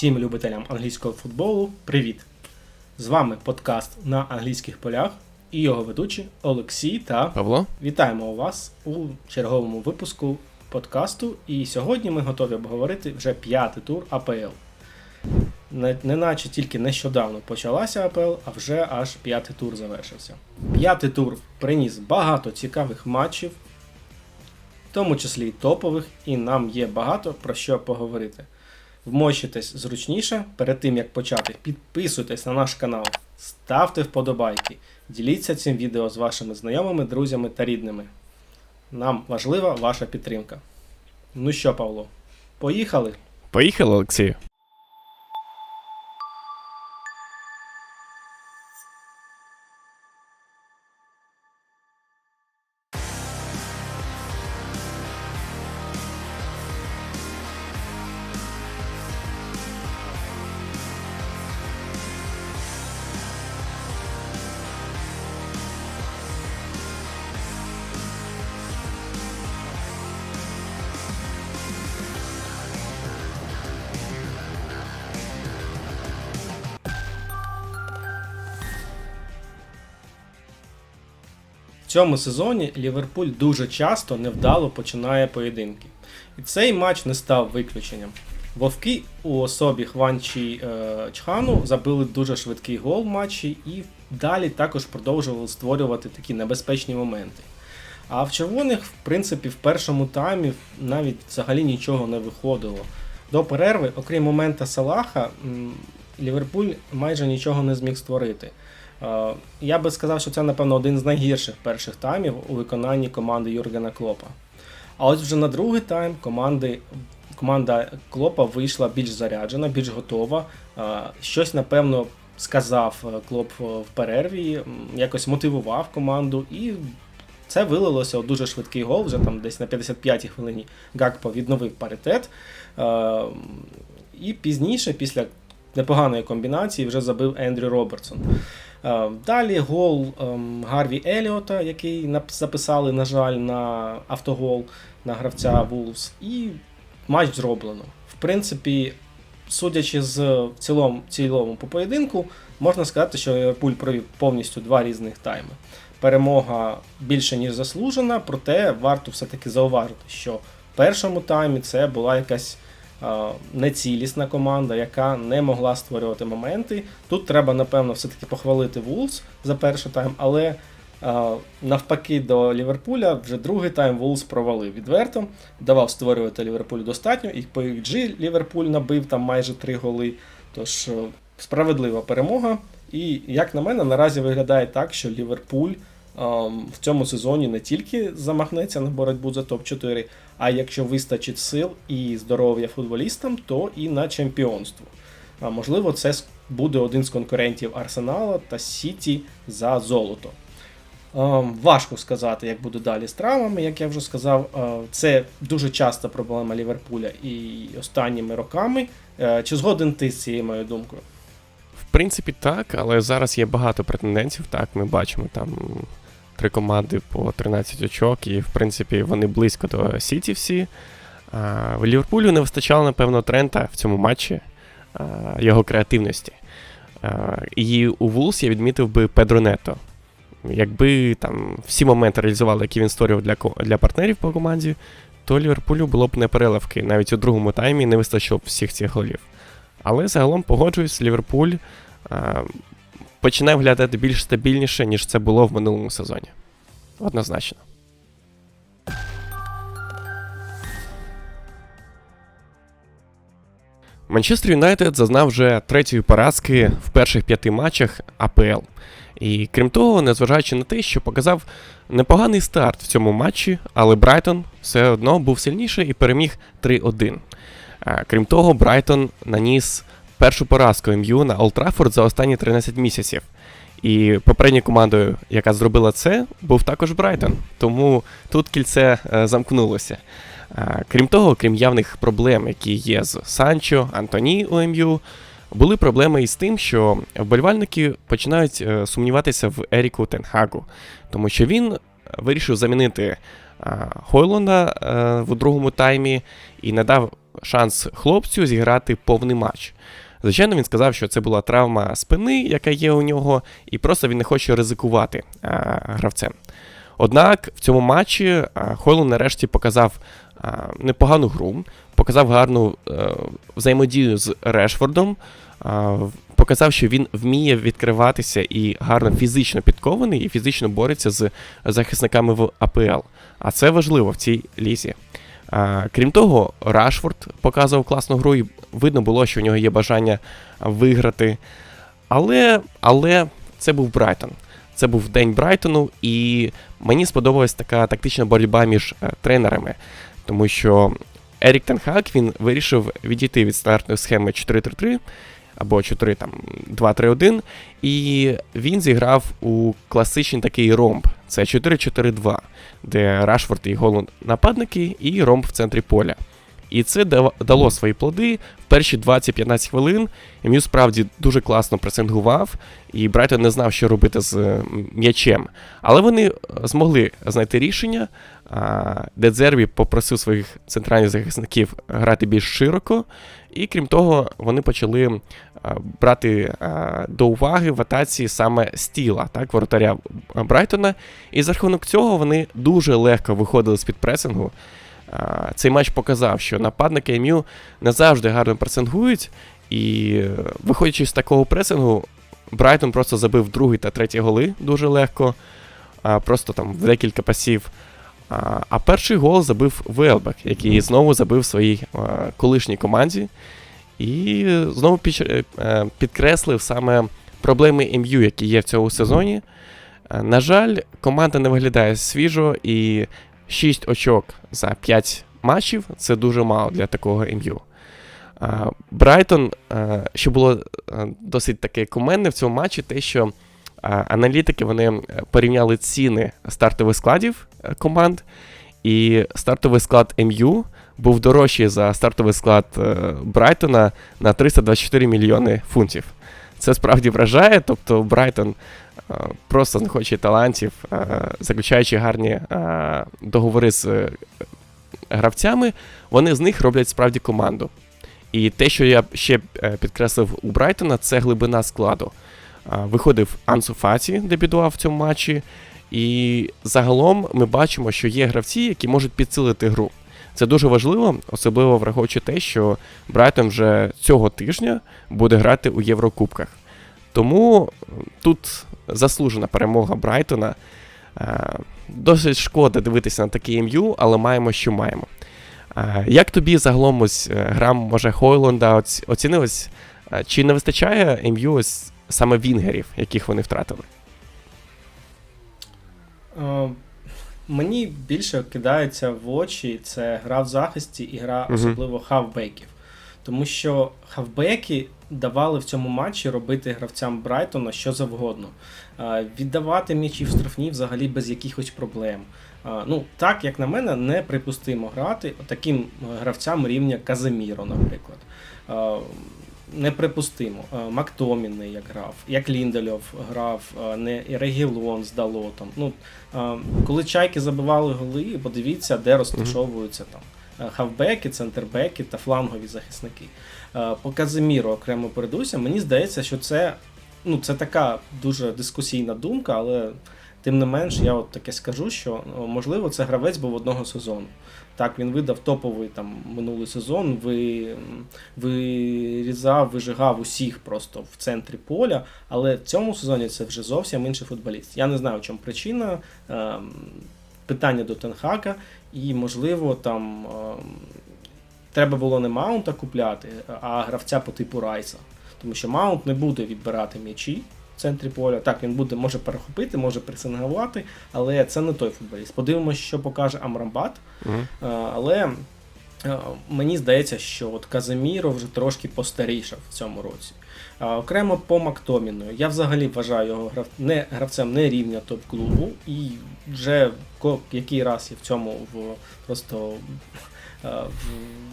Всім любителям англійського футболу привіт! З вами подкаст на англійських полях і його ведучі Олексій та Павло? вітаємо вас у черговому випуску подкасту. І сьогодні ми готові обговорити вже п'ятий тур АПЛ. Не- Неначе тільки нещодавно почалася АПЛ, а вже аж п'ятий тур завершився. П'ятий тур приніс багато цікавих матчів, в тому числі й топових, і нам є багато про що поговорити. Вмощуйтесь зручніше перед тим як почати. Підписуйтесь на наш канал, ставте вподобайки, діліться цим відео з вашими знайомими, друзями та рідними. Нам важлива ваша підтримка. Ну що, Павло, поїхали? Поїхали, Олексію. Цьому сезоні Ліверпуль дуже часто невдало починає поєдинки. І цей матч не став виключенням. Вовки у особі Хванчі е, Чхану забили дуже швидкий гол в матчі і далі також продовжували створювати такі небезпечні моменти. А в червоних, в принципі, в першому таймі навіть взагалі нічого не виходило. До перерви, окрім момента Салаха, Ліверпуль майже нічого не зміг створити. Е, Я би сказав, що це, напевно, один з найгірших перших таймів у виконанні команди Юргена Клопа. А ось вже на другий тайм команди, команда Клопа вийшла більш заряджена, більш готова. Е, Щось, напевно, сказав е, Клоп в перерві, якось мотивував команду, і це вилилося у дуже швидкий гол. Вже там десь на 55-й хвилині Гакпо відновив паритет. І пізніше, після непоганої комбінації, вже забив Ендрю Робертсон. Е, Далі гол ем, Гарві Еліота, який записали, на жаль, на автогол на гравця Вулфс, і матч зроблено. В принципі, судячи з цілому, цілому по поєдинку, можна сказати, що Ліверпуль провів повністю два різних тайми. Перемога більше ніж заслужена, проте варто все-таки зауважити, що в першому таймі це була якась нецілісна команда, яка не могла створювати моменти. Тут треба, напевно, все-таки похвалити Вулс за перший тайм, але навпаки до Ліверпуля вже другий тайм Вулс провалив відверто, давав створювати Ліверпулю достатньо, і по XG Ліверпуль набив там майже три голи. Тож е, справедлива перемога. І, як на мене, наразі виглядає так, що Ліверпуль в цьому сезоні не тільки замахнеться на боротьбу за топ-4, а якщо вистачить сил і здоров'я футболістам, то і на чемпіонство. А можливо, це буде один з конкурентів Арсенала та Сіті за золото. Ем, важко сказати, як буде далі з травмами. Як я вже сказав, е, це дуже часта проблема Ліверпуля і останніми роками. Е, Чи згоден ти з цією моєю думкою? В принципі, так, але зараз є багато претендентів. Так, ми бачимо там три команди по 13 очок, і в принципі вони близько до Сіті всі. В Ліверпулю не вистачало, напевно, Трента в цьому матчі, його креативності. І у Вулс я відмітив би Педро Нето. Якби там всі моменти реалізували, які він створював для, для партнерів по команді, то Ліверпулю було б не переливки. Навіть у другому таймі не вистачило б всіх цих голів. Але загалом погоджуюсь, Ліверпуль починає виглядати більш стабільніше, ніж це було в минулому сезоні. Однозначно. Манчестер Юнайтед зазнав вже третьої поразки в перших п'яти матчах АПЛ. І крім того, незважаючи на те, що показав непоганий старт в цьому матчі, але Брайтон все одно був сильніший і переміг 3-1. Крім того, Брайтон наніс першу поразку МЮ на Олд Траффорд за останні 13 місяців. І попередньою командою, яка зробила це, був також Брайтон. Тому тут кільце е, замкнулося. А, Крім того, крім явних проблем, які є з Санчо, Антоні у МЮ, були проблеми із тим, що вболівальники починають е, сумніватися в Еріку Тенхагу, тому що він вирішив замінити а, Хойлунда е, в другому таймі і не дав шанс хлопцю зіграти повний матч. Звичайно, він сказав, що це була травма спини, яка є у нього, і просто він не хоче ризикувати а, гравцем. Однак в цьому матчі а, Хойлун нарешті показав а, непогану гру, показав гарну е, взаємодію з Решфордом, а, показав, що він вміє відкриватися і гарно фізично підкований, і фізично бореться з захисниками в АПЛ. А це важливо в цій лізі. Крім того, Рашфорд показував класну гру, і видно було, що у нього є бажання виграти. Але, але це був Брайтон. Це був день Брайтону, і мені сподобалась така тактична боротьба між е, тренерами, тому що Ерік Тенхак він вирішив відійти від стартної схеми 4-3-3 або 4 там 2-3-1, і він зіграв у класичний такий ромб. Це 4-4-2, де Рашфорд і Голланд нападники, і ромб в центрі поля. І це дало свої плоди в перші 20-15 хвилин. М'ю справді дуже класно пресингував, і Брайтон не знав, що робити з е, м'ячем. Але вони е, змогли знайти рішення. Де попросив своїх центральних захисників грати більш широко, і крім того, вони почали брати до уваги в атаці саме стіла, так, воротаря Брайтона. І за рахунок цього вони дуже легко виходили з-під пресингу. Цей матч показав, що нападники МЮ не завжди гарно пресингують, і е, виходячи з такого пресингу, Брайтон просто забив другий та третій голи дуже легко, просто там в декілька пасів. А, перший гол забив Велбек, який знову забив своїй а, колишній команді. І знову е, е, підкреслив саме проблеми МЮ, які є в цьому сезоні. Е, На жаль, команда не виглядає свіжо, і 6 очок за 5 матчів це дуже мало для такого МЮ. Брайтон, е, що було е, досить таке куменне в цьому матчі, те, що аналітики вони е, порівняли ціни стартових складів е, команд, і стартовий склад МЮ був дорожчий за стартовий склад е, Брайтона на 324 мільйони фунтів. Це справді вражає, тобто Брайтон е, просто знаходячи талантів, е, заключаючи гарні е, договори з е, гравцями, вони з них роблять справді команду. І те, що я ще е, підкреслив у Брайтона, це глибина складу. Виходив Ансу Фаті, дебютував в цьому матчі, і загалом ми бачимо, що є гравці, які можуть підсилити гру. Це дуже важливо, особливо враховуючи те, що Брайтон вже цього тижня буде грати у Єврокубках. Тому е, тут заслужена перемога Брайтона. Е, Досить шкода дивитися на такий МЮ, але маємо, що маємо. Е, Як тобі загалом ось е, гра, може, Хойлонда оц- оцінилась? Е, Чи не вистачає МЮ ось саме вінгерів, яких вони втратили? Мені більше кидається в очі це гра в захисті і гра особливо хавбеків. Тому що хавбеки давали в цьому матчі робити гравцям Брайтона що завгодно. Е, Віддавати м'ячі в штрафні взагалі без якихось проблем. Е, Ну, так, як на мене, неприпустимо грати таким е, гравцям рівня Каземіро, наприклад. Неприпустимо. Е, Мактоміний як грав, як Ліндельов грав, е, не Регілон з Далотом. Ну, е, коли чайки забивали голи, подивіться, де розташовуються там хавбеки, центрбеки та флангові захисники. По Казиміру окремо перейдуся. Мені здається, що це, ну, це така дуже дискусійна думка, але тим не менш, я от таке скажу, що можливо це гравець був одного сезону. Так, він видав топовий там минулий сезон, ви, вирізав, вижигав усіх просто в центрі поля, але в цьому сезоні це вже зовсім інший футболіст. Я не знаю, в чому причина. Ем, питання до Тенхака, і, можливо, там ем, треба було не Маунта купляти, а гравця по типу Райса. Тому що Маунт не буде відбирати м'ячі в центрі поля. Так, він буде, може перехопити, може пресингувати, але це не той футболіст. Подивимося, що покаже Амрамбат. Е, Але е, мені здається, що от Казиміро вже трошки постарішав в цьому році. А окремо по Мактоміну. Я взагалі вважаю його грав... не, гравцем не рівня топ-клубу, і вже який раз я в цьому в... просто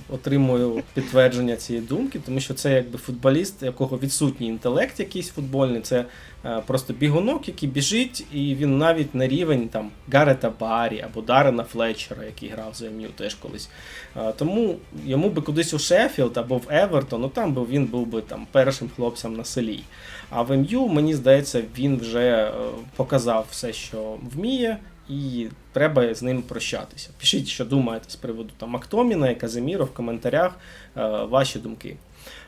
отримую підтвердження цієї думки, тому що це якби футболіст, якого відсутній інтелект якийсь футбольний, це е, просто бігунок, який біжить, і він навіть на рівень там Гарета Барі або Дарена Флетчера, який грав за МЮ теж колись. Е, Тому йому би кудись у Шеффілд або в Евертон, ну там би він був би там першим хлопцем на селі. А в МЮ, мені здається, він вже е, показав все, що вміє, і треба з ним прощатися. Пишіть, що думаєте з приводу там Мактоміна і Казиміро в коментарях е, ваші думки.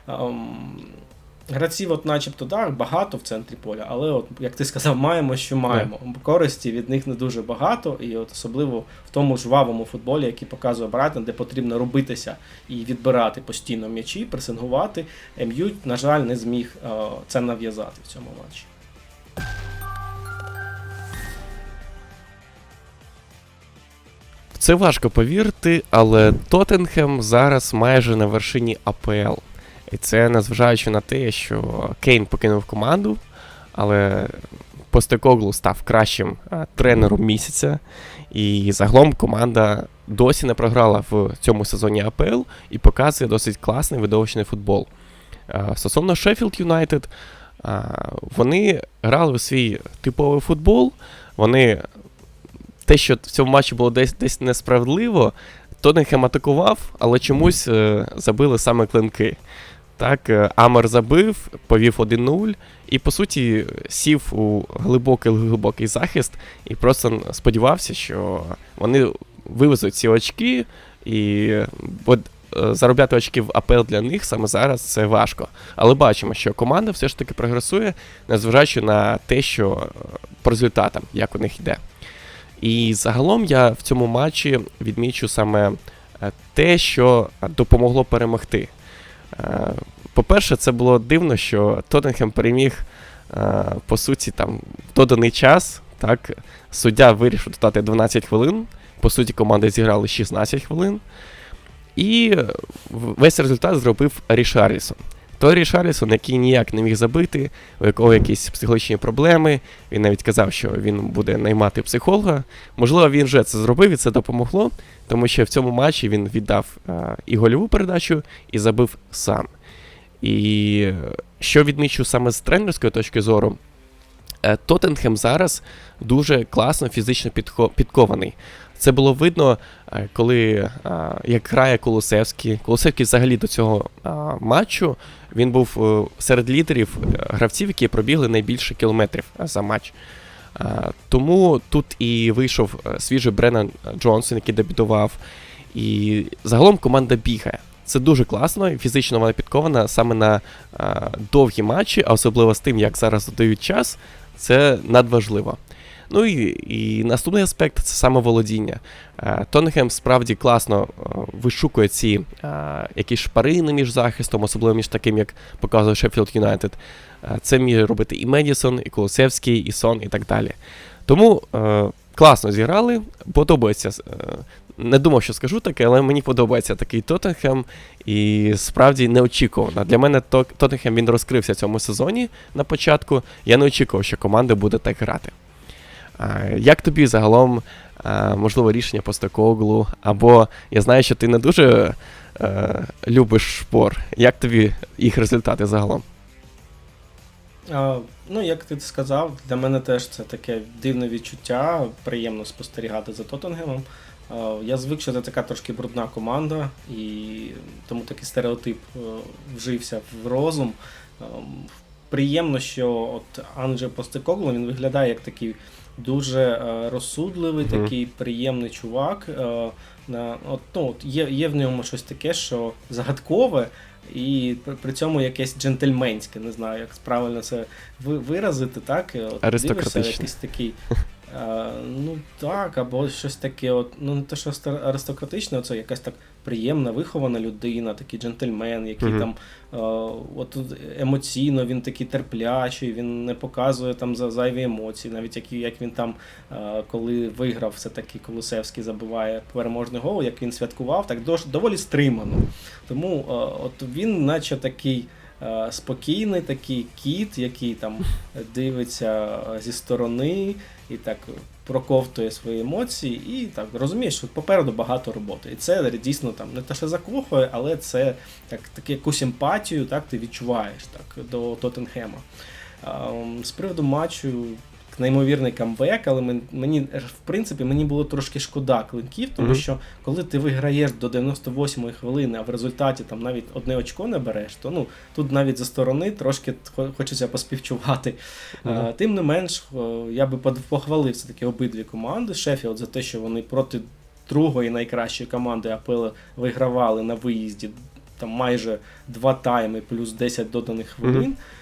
Ем, Гравців, от начебто, так, багато в центрі поля, але, от, як ти сказав, маємо, що маємо. Користі від них не дуже багато, і от особливо в тому жвавому футболі, який показує Брайтон, де потрібно робитися і відбирати постійно м'ячі, пресингувати. МЮ, на жаль, не зміг е, це нав'язати в цьому матчі. Це важко повірити, але Тоттенхем зараз майже на вершині АПЛ. І це незважаючи на те, що Кейн покинув команду, але Постекоглу став кращим а, тренером місяця. І загалом команда досі не програла в цьому сезоні АПЛ і показує досить класний видовищний футбол. А, Стосовно Шеффілд Юнайтед, вони грали у свій типовий футбол. Вони те, що в цьому матчі було десь десь несправедливо, Тоттенхем атакував, але чомусь е, забили саме клинки. Так, е, Амер забив, повів 1-0, і по суті сів у глибокий глибокий захист і просто сподівався, що вони вивезуть ці очки, і бо, е, заробляти очки в АПЛ для них саме зараз це важко. Але бачимо, що команда все ж таки прогресує, незважаючи на те, що е, по результатам, як у них йде. І загалом я в цьому матчі відмічу саме е, те, що допомогло перемогти. Е, По-перше, це було дивно, що Тоттенхем переміг, е, по суті, там в доданий час. Так, суддя вирішив додати 12 хвилин. По суті, команди зіграли 16 хвилин. І весь результат зробив Рішарлісон. Той Рішарлісон, який ніяк не міг забити, у якого якісь психологічні проблеми. Він навіть казав, що він буде наймати психолога. Можливо, він вже це зробив і це допомогло, тому що в цьому матчі він віддав е, і гольову передачу, і забив сам. І е, що відмічу саме з тренерської точки зору, е, Тоттенхем зараз дуже класно фізично підкований. Це було видно, е, коли е, як грає Колосевський. Колосевський взагалі до цього е, матчу він був серед лідерів гравців, які пробігли найбільше кілометрів за матч. Тому тут і вийшов свіжий Бреннан Джонсон, який дебютував. І загалом команда бігає. Це дуже класно, і фізично вона підкована саме на довгі матчі, а особливо з тим, як зараз додають час, це надважливо. Ну і, і наступний аспект це саме володіння. Е, справді класно е, вишукує ці е, якісь шпарини між захистом, особливо між таким, як показує Шеффілд Юнайтед. Це міг робити і Медісон, і Колосевський, і Сон, і так далі. Тому класно зіграли, подобається. Не думав, що скажу таке, але мені подобається такий Тоттенхем. І справді неочікувано. Для мене Тоттенхем він розкрився цьому сезоні на початку. Я не очікував, що команда буде так грати. Як тобі загалом, можливо, рішення по Стокоглу? Або я знаю, що ти не дуже е, любиш шпор. Як тобі їх результати загалом? Ну, як ти сказав, для мене теж це таке дивне відчуття, приємно спостерігати за Тоттенгемом. Я звик, що це така трошки брудна команда, і тому такий стереотип е, вжився в розум. Ем, Приємно, що от Анже Постекоглу він виглядає як такий дуже е, розсудливий, Мгм. такий приємний чувак. Е, на, от, ну, от є, є в ньому щось таке, що загадкове, і при, цьому якесь джентльменське, не знаю, як правильно це виразити, так? От, дивишся, якийсь такий. е, ну так, або щось таке, от, ну не те, що аристократичне, це якась так приємна, вихована людина, такий джентльмен, який Мгм. там е, от емоційно він такий терплячий, він не показує там за зайві емоції, навіть як, як він там, е, коли виграв все-таки Колусевський забиває переможний гол, як він святкував, так доволі стримано. Тому е, от він, наче такий спокійний такий кіт, який там дивиться е, зі сторони і так проковтує свої емоції, і так розумієш, що попереду багато роботи. І це дійсно там не те, що закохує, але це так, так якусь емпатію, так ти відчуваєш так, до Тоттенхема. Ем, З приводу матчу. Неймовірний камбек, але мені в принципі мені було трошки шкода клинків, тому Мгм. що коли ти виграєш до 98-ї хвилини, а в результаті там навіть одне очко не береш, то ну тут навіть за сторони трошки хочеться поспівчувати. Мгм. Е, Тим не менш, е, я би похвалив все-таки обидві команди Шеффілд за те, що вони проти другої найкращої команди АПЛ вигравали на виїзді там майже два тайми плюс 10 доданих хвилин. Е,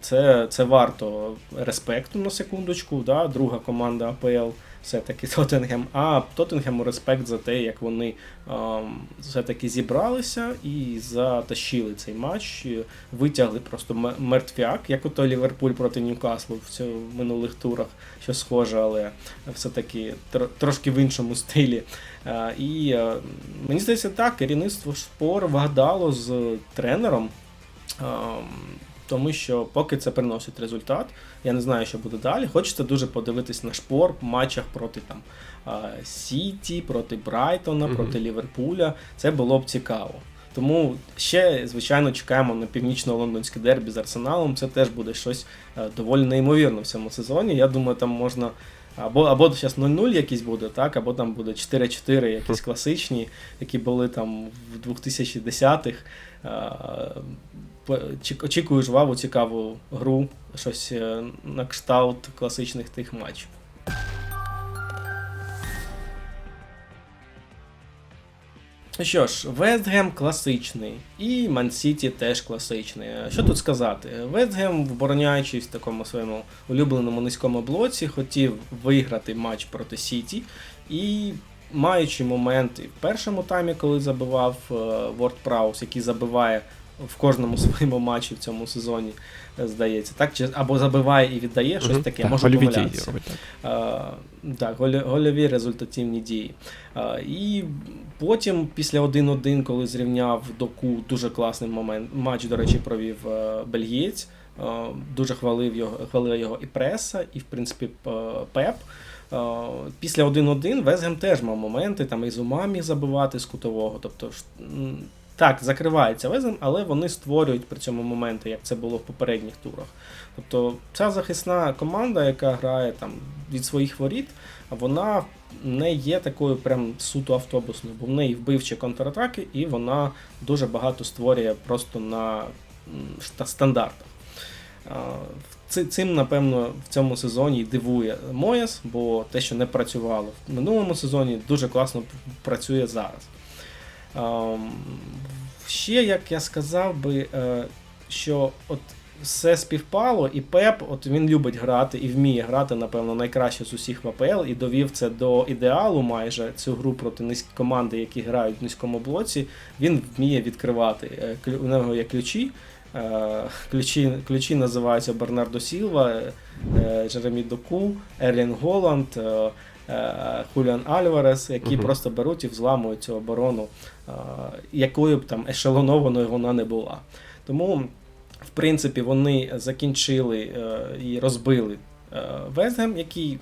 Це, це варто респекту на секундочку. Да? Друга команда АПЛ все-таки Тоттенгем. А Тоттенгему респект за те, як вони ем, все-таки зібралися і затащили цей матч, витягли просто мертвяк, як ото Ліверпуль проти Ньюкаслу в минулих турах, що схоже, але все-таки тр- трошки в іншому стилі. Е, І е, мені здається, так, керівництво шпор вгадало з тренером. ем, Тому що поки це приносить результат, я не знаю, що буде далі. Хочеться дуже подивитись на шпор в матчах проти там Сіті, проти Брайтона, Мгм. проти Ліверпуля. Це було б цікаво. Тому ще, звичайно, чекаємо на північно-лондонське дербі з Арсеналом. Це теж буде щось е, доволі неймовірне в цьому сезоні. Я думаю, там можна. Або, або зараз 0-0 якийсь буде, так, або там буде 4-4, якісь класичні, які були там в 2010-х. Е, Очікую жваву, цікаву гру, щось е, на кшталт класичних тих матчів. Ну Що ж, Вестгем класичний, і Ман-Сіті теж класичний. Е, Що тут сказати? Вестгем, вбороняючись в такому своєму улюбленому низькому блоці, хотів виграти матч проти Сіті. І маючи момент і в першому таймі, коли забивав Ворд Праус, який забиває в кожному своєму матчі в цьому сезоні, е, здається, так? Чи або забиває і віддає щось таке, Так, може гольові дії помилятися. так. Е, Так, голь- гольові результативні дії. Е, І потім, після 1-1, коли зрівняв доку, дуже класний момент. Матч, до речі, провів бельгієць. Дуже хвалив його, хвалила його і преса, і, в принципі, Пеп. Після 1-1 Везгем теж мав моменти, там і Зума міг забивати з кутового. Тобто, так, закривається Везгем, але вони створюють при цьому моменти, як це було в попередніх турах. Тобто ця захисна команда, яка грає там від своїх воріт, вона не є такою прям суто автобусною, бо в неї вбивчі контратаки, і вона дуже багато створює просто на стандартах. Цим, напевно, в цьому сезоні дивує Мояс, бо те, що не працювало в минулому сезоні, дуже класно працює зараз. Ще, як я сказав би, е, що от все співпало, і Пеп, от він любить грати і вміє грати, напевно, найкраще з усіх в АПЛ, і довів це до ідеалу майже цю гру проти низькі команди, які грають в низькому блоці. Він вміє відкривати. Е, У нього є ключі. Е, Ключі, ключі називаються Бернардо Сілва, Джеремі Доку, Ерлін Голланд, Хуліан Альварес, які Мгм. просто беруть і взламують цю оборону, е, якою б там ешелонованою вона не була. Тому, в принципі, вони закінчили е, і розбили е, Вестгем, який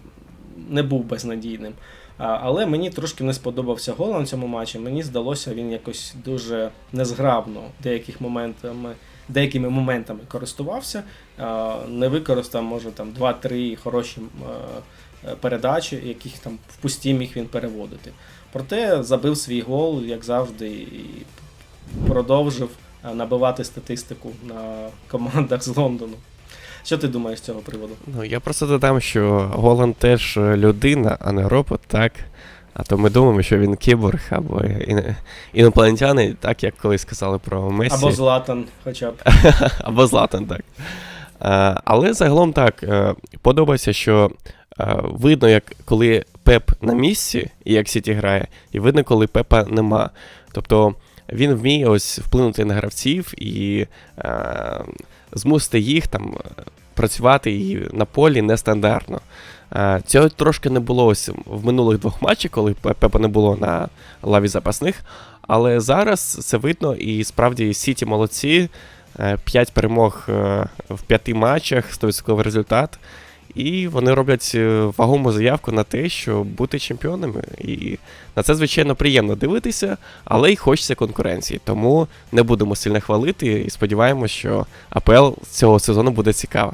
не був безнадійним. Але мені трошки не сподобався гол на цьому матчі. Мені здалося, він якось дуже незграбно деяких моментами, деякими моментами користувався. Не використав, може, там 2-3 хороші е, передачі, яких там в пусті міг він переводити. Проте забив свій гол, як завжди, і продовжив е, набивати статистику на командах з Лондону. Що ти думаєш з цього приводу? Ну, я просто додам, що Голланд теж е, людина, а не робот, так. А то ми думаємо, що він кіборг або ін- інопланетяни, так як колись сказали про Месі. Або Златан, хоча б. Або Златан, так. Е, але загалом так, подобається, що видно, як коли Пеп на місці, і як Сіті грає, і видно, коли Пепа нема. Тобто він вміє ось вплинути на гравців і е, змусити їх там е, працювати і на полі нестандартно. Е, Цього трошки не було ось в минулих двох матчах, коли Пепа не було на лаві запасних. Але зараз це видно, і справді Сіті молодці. 5 перемог е, в п'яти матчах, 100% результат. І вони роблять е, вагому заявку на те, щоб бути чемпіонами. І на це, звичайно, приємно дивитися, але й хочеться конкуренції. Тому не будемо сильно хвалити і сподіваємося, що АПЛ цього сезону буде цікава.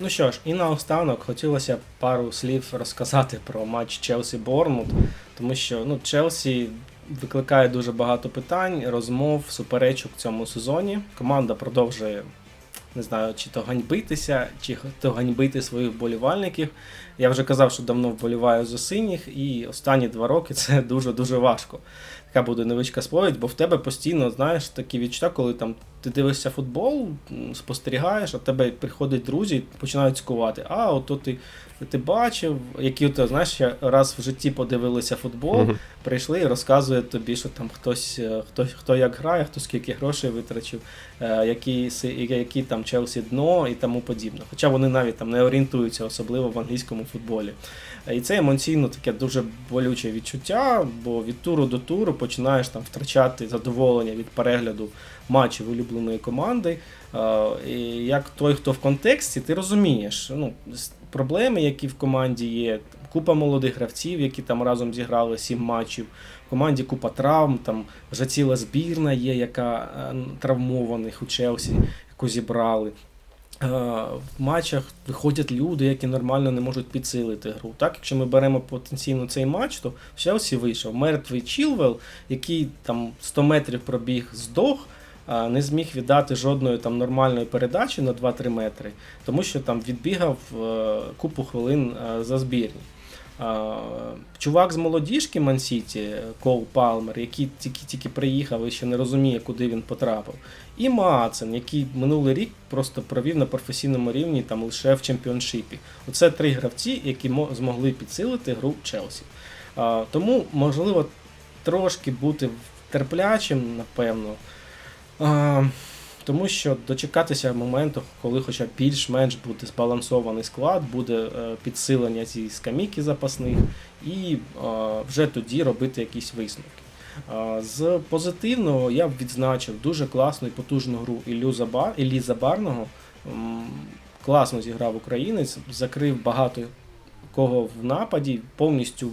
Ну що ж, і наостанок хотілося пару слів розказати про матч Челсі Борнмут, тому що ну, Челсі викликає дуже багато питань, розмов, суперечок в цьому сезоні. Команда продовжує. Не знаю, чи то ганьбитися, чи то ганьбити своїх вболівальників. Я вже казав, що давно вболіваю за синіх, і останні два роки це дуже-дуже важко. Така буде невеличка сповідь, бо в тебе постійно, знаєш, такі відчуття, коли там ти дивишся футбол, спостерігаєш, а тебе приходять друзі і починають цькувати. А, ото ти, ти бачив, які то, знаєш, раз в житті подивилися футбол, Мгм. прийшли і розказують тобі, що там хтось, е, хто, хто як грає, хто скільки грошей витрачив, е, які, які там Челсі дно і тому подібне. Хоча вони навіть там не орієнтуються особливо в англійському футболі. Е, І це емоційно таке дуже болюче відчуття, бо від туру до туру починаєш там втрачати задоволення від перегляду матчів улюбленої команди. Е, І як той, хто в контексті, ти розумієш ну, проблеми, які в команді є. Купа молодих гравців, які там разом зіграли сім матчів. В команді купа травм, там вже ціла збірна є, яка е, травмованих у Челсі, яку зібрали. Е, В матчах виходять люди, які нормально не можуть підсилити гру. Так, якщо ми беремо потенційно цей матч, то в Челсі вийшов мертвий Чілвел, який там 100 метрів пробіг, здох, не зміг віддати жодної там нормальної передачі на 2-3 метри, тому що там відбігав е, купу хвилин е, за збірні. Чувак з молодіжки Мансіті, Кол Палмер, який тільки, тільки приїхав і ще не розуміє, куди він потрапив. І Маацен, який минулий рік просто провів на професійному рівні там лише в чемпіоншипі. Оце три гравці, які змогли підсилити гру Челсі. А, тому, можливо, трошки бути терплячим, напевно. А, тому що дочекатися моменту, коли хоча більш-менш буде збалансований склад, буде е, підсилення зі скамійки запасних, і е, вже тоді робити якісь висновки. З позитивного я б відзначив дуже класну і потужну гру Іллю Забар, Іллі Забарного. Класно зіграв українець, закрив багато кого в нападі, повністю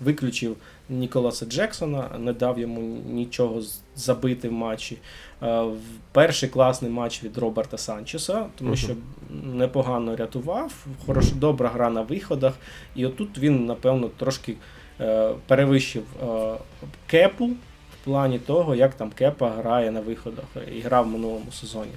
виключив Ніколаса Джексона, не дав йому нічого забити в матчі. Е, Перший класний матч від Роберта Санчеса, тому що непогано рятував, хорош, добра гра на виходах. І отут він, напевно, трошки перевищив е, кепу в плані того, як там кепа грає на виходах і грав в минулому сезоні.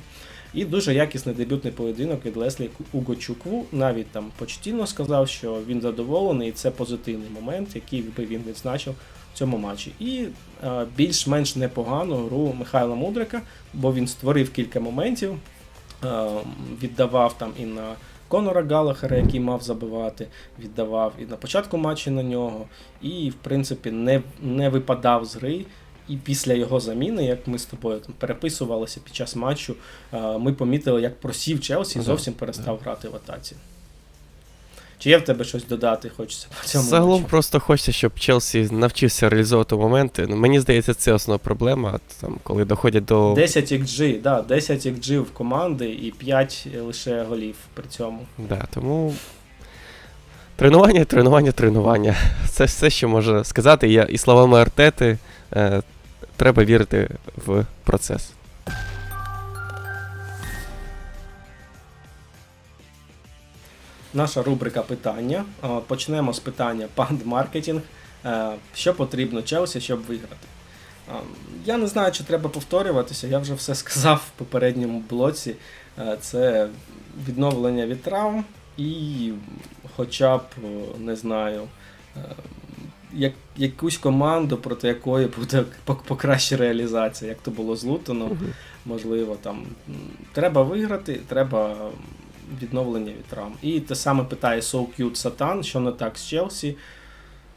І дуже якісний дебютний поєдинок від Леслі Угочукву. Навіть там почтільно сказав, що він задоволений, і це позитивний момент, який би він відзначив в цьому матчі. І е, більш-менш непогану гру Михайла Мудрика, бо він створив кілька моментів, е, віддавав там і на Конора Галахера, який мав забивати, віддавав і на початку матчу на нього, і, в принципі, не, не випадав з гри. І після його заміни, як ми з тобою там переписувалися під час матчу, ми помітили, як просів Челсі і зовсім перестав грати в атаці. Чи є в тебе щось додати, хочеться по цьому? Загалом просто хочеться, щоб Челсі навчився реалізовувати моменти. Ну, мені здається, це основна проблема. Там, коли доходять до 10 XG, да, 10 XG в команди і 5 лише голів при цьому. Да, тому тренування, тренування, тренування. Це все, що можна сказати. Я, і словами Артети, е, треба вірити в процес. Наша рубрика питання. Почнемо з питання панд-маркетинг. Е, Що потрібно Челсі, щоб виграти? Я не знаю, чи треба повторюватися. Я вже все сказав в попередньому блоці. Е, Це відновлення від травм і хоча б, не знаю, е, як, якусь команду, проти якої буде по- покраща реалізація, як то було з Лутоном можливо, там треба виграти, треба відновлення від травм. І те саме питає So Cute Satan, що не так з Челсі.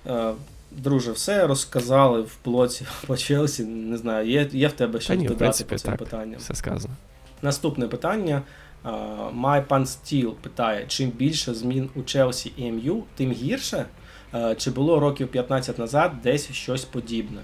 Е, Друже, все розказали в блоці по Челсі. Не знаю, є, є в тебе щось додати принципі, по цим так. питанням. Все сказано. Наступне питання. Е, My Pan питає: чим більше змін у Челсі і МЮ, тим гірше? Е, Чи було років 15 назад десь щось подібне?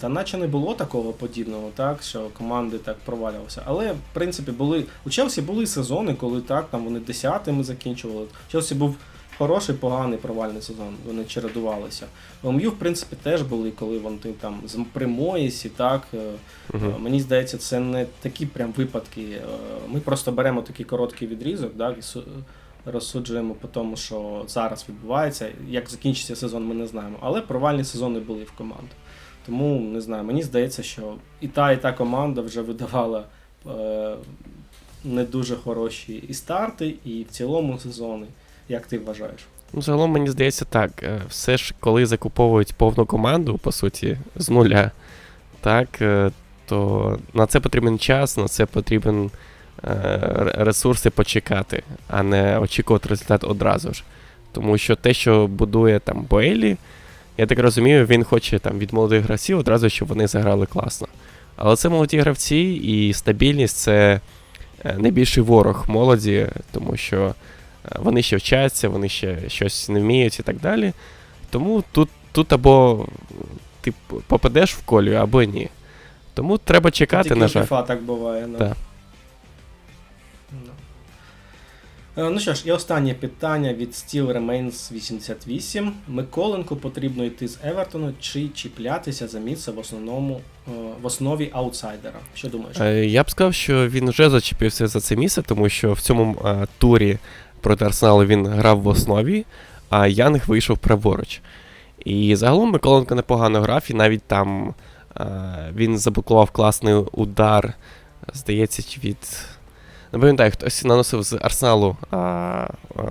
Та наче не було такого подібного, так, що команди так провалювалися. Але, в принципі, були. У Челсі були сезони, коли так, там вони десятими закінчували. У Челсі був хороший, поганий провальний сезон, вони чередувалися. У МЮ, в принципі, теж були, коли вони там з при Моїсі, так. Е, Мені здається, це не такі прям випадки. Е, Ми просто беремо такий короткий відрізок, да, і су- розсуджуємо по тому, що зараз відбувається. Як закінчиться сезон, ми не знаємо. Але провальні сезони були в команд. Тому не знаю, мені здається, що і та, і та команда вже видавала е, не дуже хороші і старти, і в цілому сезони. Як ти вважаєш? Ну, загалом мені здається так. е, Все ж, коли закуповують повну команду, по суті, з нуля, так, е, то на це потрібен час, на це потрібен е, ресурси почекати, а не очікувати результат одразу ж. Тому що те, що будує там Боелі, я так розумію, він хоче там від молодих гравців одразу, щоб вони заграли класно. Але це молоді гравці, і стабільність це е, найбільший ворог молоді, тому що е, вони ще вчаться, вони ще щось не вміють і так далі. Тому тут, тут або ти попадеш в колію, або ні. Тому треба чекати, Тільки на жаль. FIFA так буває. Да. Ну що ж, і останнє питання від Steel Remains 88. Миколенку потрібно йти з Евертону чи чіплятися за місце в основному е, в основі аутсайдера. Що думаєш? Е, Я б сказав, що він вже зачепився за це місце, тому що в цьому е, турі проти Арсеналу він грав в основі, а Янг вийшов праворуч. І загалом Миколенко непогано грав, і навіть там е, він заблокував класний удар, здається, від. Не пам'ятаю, хтось наносив з Арсеналу. А, а,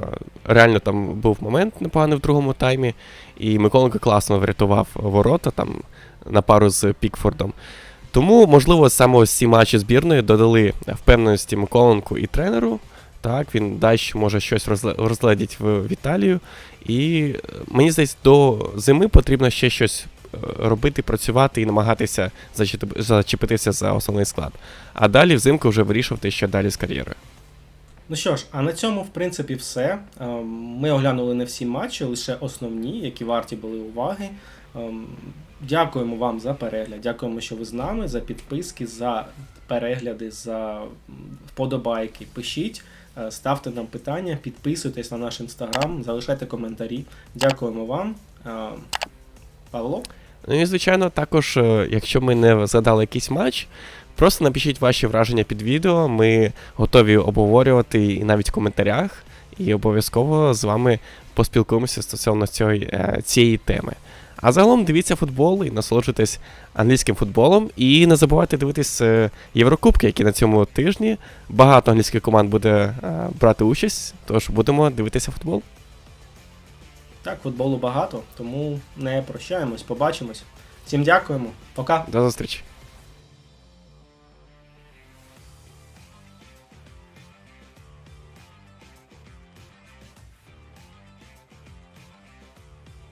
реально там був момент непоганий в другому таймі, і Миколенко класно врятував ворота там на пару з Пікфордом. Тому, можливо, саме ось ці матчі збірної додали впевненості Миколенку і тренеру. Так, він далі може щось розгледіть в Італію. І е, мені здається, до зими потрібно ще щось робити, працювати і намагатися зачепитися за основний склад. А далі взимку вже вирішувати, що далі з кар'єрою. Ну що ж, а на цьому, в принципі, все. Ем, Ми оглянули не всі матчі, лише основні, які варті були уваги. Ем, Дякуємо вам за перегляд. Дякуємо, що ви з нами, за підписки, за перегляди, за вподобайки. Пишіть, е, ставте нам питання, підписуйтесь на наш інстаграм, залишайте коментарі. Дякуємо вам. Ем, Павло, Ну і звичайно, також, е, якщо ми не згадали якийсь матч, просто напишіть ваші враження під відео. Ми готові обговорювати і навіть в коментарях, і обов'язково з вами поспілкуємося стосовно е, цієї теми. А загалом дивіться футбол і насолоджуйтесь англійським футболом. І не забувайте дивитись е, Єврокубки, які на цьому тижні. Багато англійських команд буде брати участь, тож будемо дивитися футбол. Так, футболу багато, тому не прощаємось, побачимось. Всім дякуємо, пока. До зустрічі!